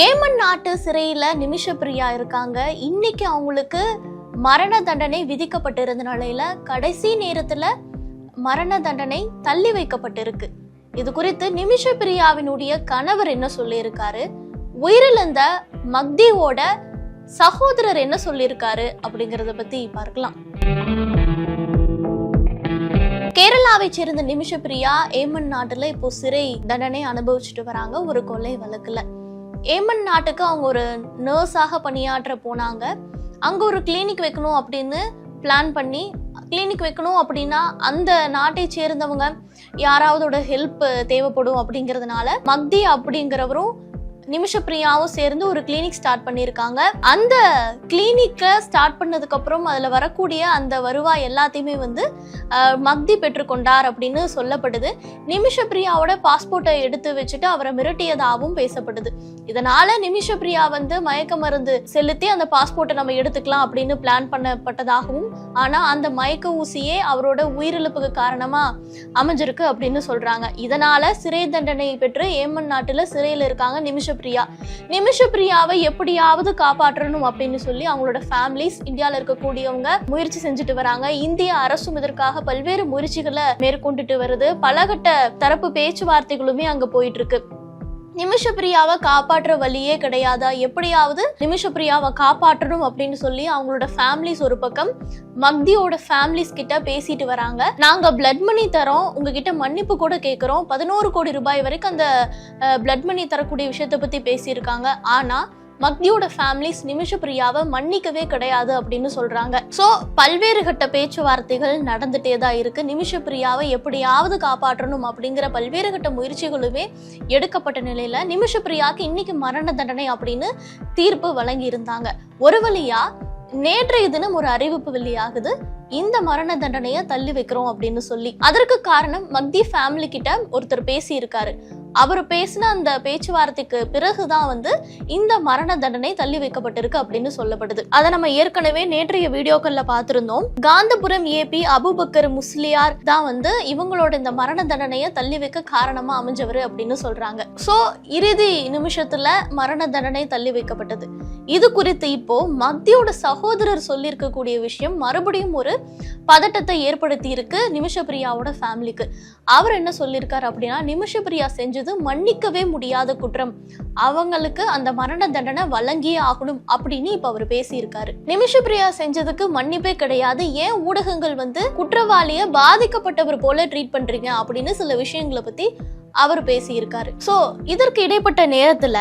Yemen நாட்டு சிறையில நிமிஷ பிரியா இருக்காங்க. இன்னைக்கு அவங்களுக்கு மரண தண்டனை விதிக்கப்பட்டிருந்த நிலையில கடைசி நேரத்துல மரண தண்டனை தள்ளி வைக்கப்பட்டிருக்கு. இது குறித்து நிமிஷ பிரியாவினுடைய கணவர் என்ன சொல்லியிருக்காரு? உயிரிழந்த மக்தியோட சகோதரர் என்ன சொல்லியிருக்காரு? அப்படிங்கறத பத்தி பார்க்கலாம். கேரளாவை சேர்ந்த நிமிஷ பிரியா ஏமன் நாட்டுல இப்போ சிறை தண்டனை அனுபவிச்சுட்டு வராங்க. ஒரு கொலை வழக்குல. ஏமன் நாட்டுக்கு அவங்க ஒரு நர்ஸாக பணியாற்ற போனாங்க. அங்கே ஒரு கிளினிக் வைக்கணும் அப்படின்னு பிளான் பண்ணி கிளினிக் வைக்கணும் அப்படின்னா அந்த நாட்டை சேர்ந்தவங்க யாராவதோட ஹெல்ப் தேவைப்படும் அப்படிங்கிறதுனால மக்தி அப்படிங்கிறவரும் நிமிஷப்பிரியாவும் சேர்ந்து ஒரு கிளினிக் ஸ்டார்ட் பண்ணியிருக்காங்க. அந்த கிளினிக்கை ஸ்டார்ட் பண்ணதுக்கு அப்புறம் வரக்கூடிய அந்த வருவாய் எல்லாத்தையுமே வந்து மக்தி பெற்றுக்கொண்டார் அப்படின்னு சொல்லப்படுது. நிமிஷப்பிரியாவோட பாஸ்போர்ட்டை எடுத்து வச்சுட்டு அவரை மிரட்டியதாகவும் பேசப்படுது. இதனால நிமிஷப்பிரியா வந்து மயக்க மருந்து செலுத்தி அந்த பாஸ்போர்ட்டை நம்ம எடுத்துக்கலாம் அப்படின்னு பிளான் பண்ணப்பட்டதாகவும் ஆனால் அந்த மயக்க ஊசியே அவரோட உயிரிழப்புக்கு காரணமாக அமைஞ்சிருக்கு அப்படின்னு சொல்றாங்க. இதனால சிறை தண்டனை பெற்று ஏமன் நாட்டுல சிறையில் இருக்காங்க நிமிஷப்பிரியா. நிமிஷப்பிரியாவை எப்படியாவது காப்பாற்றணும் அப்படின்னு சொல்லி அவங்களோட ஃபேமிலிஸ் இந்தியாவில் இருக்கக்கூடியவங்க முயற்சி செஞ்சுட்டு வராங்க. இந்திய அரசும் இதற்காக பல்வேறு முயற்சிகளை மேற்கொண்டுட்டு வருது. பலகட்ட தரப்பு பேச்சுவார்த்தைகளுமே அங்க போயிட்டு இருக்கு. நிமிஷப்பிரியாவை காப்பாற்ற வழியே கிடையாதா? எப்படியாவது நிமிஷப்பிரியாவை காப்பாற்றணும் அப்படின்னு சொல்லி அவங்களோட ஃபேமிலிஸ் ஒரு பக்கம் மக்தியோட ஃபேமிலிஸ் கிட்ட பேசிட்டு வராங்க. நாங்க பிளட் மணி தரோம் உங்ககிட்ட மன்னிப்பு கூட கேட்குறோம் பதினோரு கோடி ரூபாய் வரைக்கும் அந்த பிளட் மணி தரக்கூடிய விஷயத்தை பத்தி பேசியிருக்காங்க. ஆனா மக்தியோட ஃபேமிலிஸ் நிமிஷப்பிரியாவை மன்னிக்கவே கிடையாது அப்படின்னு சொல்றாங்க. சோ பல்வேறு கட்ட பேச்சுவார்த்தைகள் நடந்துட்டே தான் இருக்கு. நிமிஷப்பிரியாவை எப்படியாவது காப்பாற்றணும் அப்படிங்கிற பல்வேறு கட்ட முயற்சிகளுமே எடுக்கப்பட்ட நிலையில நிமிஷப்பிரியாக்கு இன்னைக்கு மரண தண்டனை அப்படின்னு தீர்ப்பு வழங்கி இருந்தாங்க. ஒரு வழியா நேற்றைய தினம் ஒரு அறிவிப்பு வெளியாகுது. இந்த மரண தண்டனையை தள்ளி வைக்கிறோம் அப்படின்னு சொல்லி. அதற்கு காரணம் மக்தி ஃபேமிலி கிட்ட ஒருத்தர் பேசி இருக்காரு அவர் பேசின அந்த பேச்சுவார்த்தைக்கு பிறகுதான் வந்து இந்த மரண தண்டனை தள்ளி வைக்கப்பட்டிருக்கு அப்படின்னு சொல்லப்படுது. அதை நம்ம ஏற்கனவே நேற்றைய வீடியோக்கள்ல பார்த்திருந்தோம். காந்தபுரம் ஏபி அபுபக்கர் முஸ்லியார் தான் வந்து இவங்களோட இந்த மரண தண்டனையை தள்ளி வைக்க காரணமா அமைஞ்சவர் அப்படின்னு சொல்றாங்க. சோ இறுதி நிமிஷத்துல மரண தண்டனை தள்ளி வைக்கப்பட்டது. இது குறித்து இப்போ மத்தியோட சகோதரர் சொல்லியிருக்கக்கூடிய விஷயம் மறுபடியும் ஒரு பதட்டத்தை ஏற்படுத்தி இருக்கு நிமிஷப்பிரியாவோட ஃபேமிலிக்கு அவர் என்ன சொல்லியிருக்காரு அப்படின்னா நிமிஷப்பிரியா செஞ்சது மன்னிக்கவே முடியாத குற்றம். அவங்களுக்கு அந்த மரண தண்டனை வழங்கியே ஆகணும் அப்படின்னு இப்ப அவர் பேசியிருக்காரு. நிமிஷப்பிரியா செஞ்சதுக்கு மன்னிப்பே கிடையாது. ஏன் ஊடகங்கள் வந்து குற்றவாளிய பாதிக்கப்பட்டவர் போல ட்ரீட் பண்றீங்க அப்படின்னு சில விஷயங்களை பத்தி அவர் பேசியிருக்காரு. சோ இதற்கு இடைப்பட்ட நேரத்துல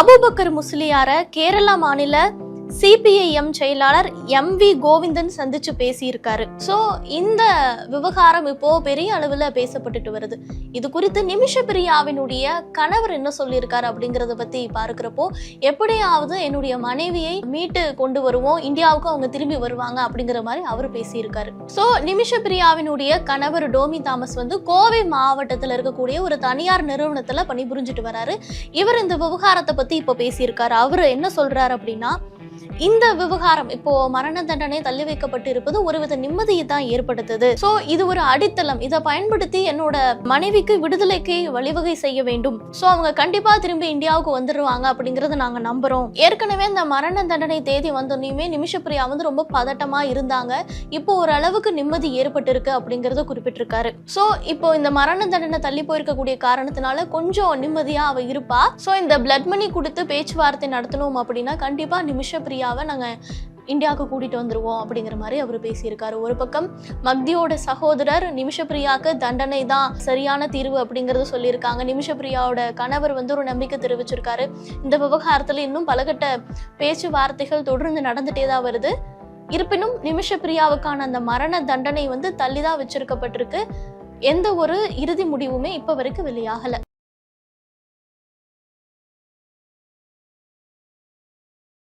அபுபக்கர் முஸ்லியார கேரளா மாநில சிபிஐஎம் செயலாளர் எம் வி கோவிந்தன் சந்திச்சு பேசியிருக்காரு. சோ இந்த விவகாரம் இப்போ பெரிய அளவுல பேசப்பட்டுட்டு வருது. இது குறித்து நிமிஷ பிரியாவினுடைய கணவர் என்ன சொல்லியிருக்காரு அப்படிங்கறத பத்தி பார்க்கிறப்போ எப்படியாவது என்னுடைய மனைவியை மீட்டு கொண்டு வருவோம் இந்தியாவுக்கு அவங்க திரும்பி வருவாங்க அப்படிங்கிற மாதிரி அவர் பேசியிருக்காரு. சோ நிமிஷ பிரியாவினுடைய கணவர் டோமி தாமஸ் வந்து கோவை மாவட்டத்தில் இருக்கக்கூடிய ஒரு தனியார் நிறுவனத்துல பணிபுரிஞ்சுட்டு வராரு. இவர் இந்த விவகாரத்தை பத்தி இப்போ பேசியிருக்காரு. அவர் என்ன சொல்றாரு அப்படின்னா இந்த விவகாரம் இப்போ மரண தண்டனை தள்ளி வைக்கப்பட்டு இருப்பது ஒருவித நிம்மதியை தான் ஏற்படுத்துது. சோ இது ஒரு அடித்தளம். இதை பயன்படுத்தி என்னோட மனைவிக்கு விடுதலைக்கு வழிவகை செய்ய வேண்டும். சோ அவங்க கண்டிப்பா திரும்பி இந்தியாவுக்கு வந்துருவாங்க அப்படிங்கறத நாங்க நம்புறோம். ஏற்கனவே இந்த மரண தண்டனை தேதி வந்தோடனே நிமிஷப்பிரியா வந்து ரொம்ப பதட்டமா இருந்தாங்க. இப்போ ஓரளவுக்கு நிம்மதி ஏற்பட்டிருக்கு அப்படிங்கறத குறிப்பிட்டிருக்காரு. சோ இப்போ இந்த மரண தண்டனை தள்ளி போயிருக்கக்கூடிய காரணத்தினால கொஞ்சம் நிம்மதியா அவ இருப்பா. சோ இந்த பிளட் மணி கொடுத்து பேச்சுவார்த்தை நடத்தணும் அப்படின்னா கண்டிப்பா இந்தியாவை நாங்க இந்தியாவுக்கு கூட்டிட்டு வந்துருவோம் அப்படிங்கிற மாதிரி அவர் பேசியிருக்காரு. ஒரு பக்கம் மக்தியோட சகோதரர் நிமிஷப்பிரியாவுக்கு தண்டனை தான் சரியான தீர்வு அப்படிங்கறத சொல்லியிருக்காங்க. நிமிஷப்பிரியாவோட கணவர் வந்து ஒரு நம்பிக்கை தெரிவிச்சிருக்காரு. இந்த விவகாரத்துல இன்னும் பலகட்ட பேச்சுவார்த்தைகள் தொடர்ந்து நடந்துட்டே தான் வருது. இருப்பினும் நிமிஷப்பிரியாவுக்கான அந்த மரண தண்டனை வந்து தள்ளிதான் வச்சிருக்கப்பட்டிருக்கு. எந்த ஒரு இறுதி முடிவுமே இப்போ வரைக்கும் வெளியாகலை.